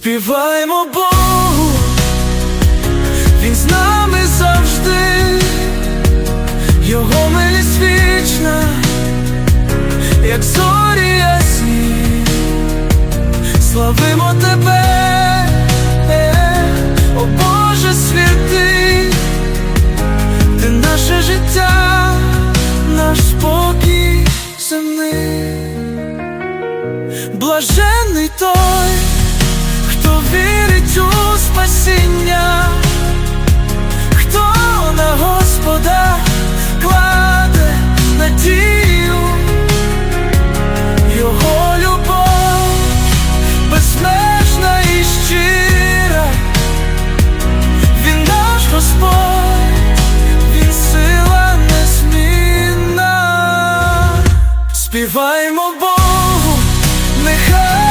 Співаємо Богу, Він з нами завжди, Його милість вічна, як зорі ясні, славимо тебе, о Боже святий, ти наше життя, наш спокій земний, блаженний той Співаймо Богу, нехай.